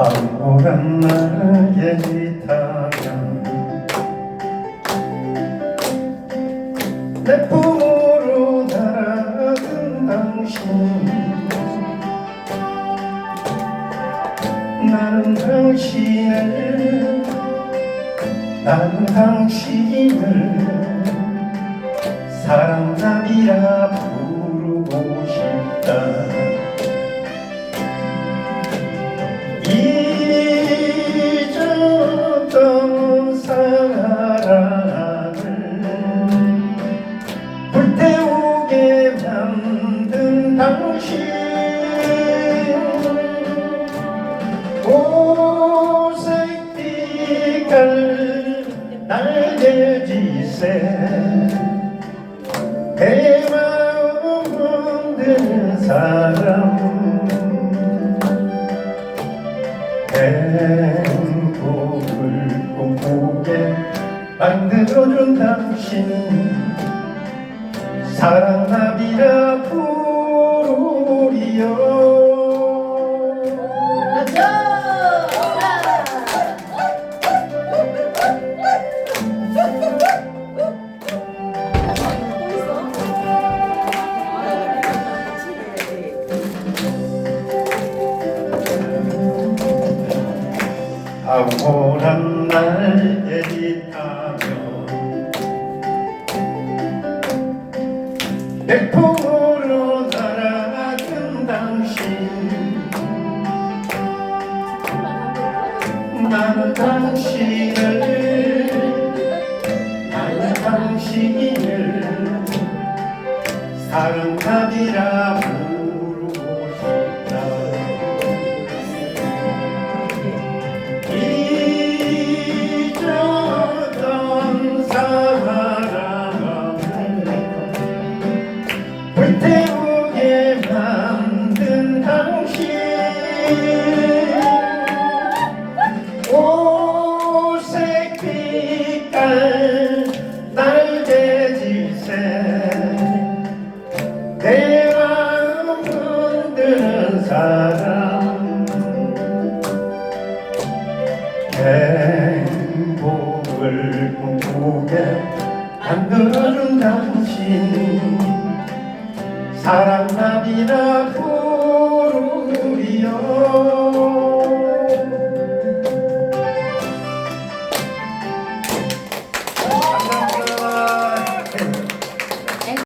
암울한 나의 기타면 내 품으로 날아든 당신. 나는 당신을 나는 당신을 사랑남이라 흔드는 사람 행복을 꿈꾸게 만들어준 당신 사랑나비라 부르 암울한 날에 있다며 내 품으로 날아든 당신. 나는 당신을 나는 당신을 부 태우게 만든 당신. 오색 빛깔 날개짓에 내 마음 흔드는 사람. 행복을 꿈꾸게 만들어준 당신 사랑나비라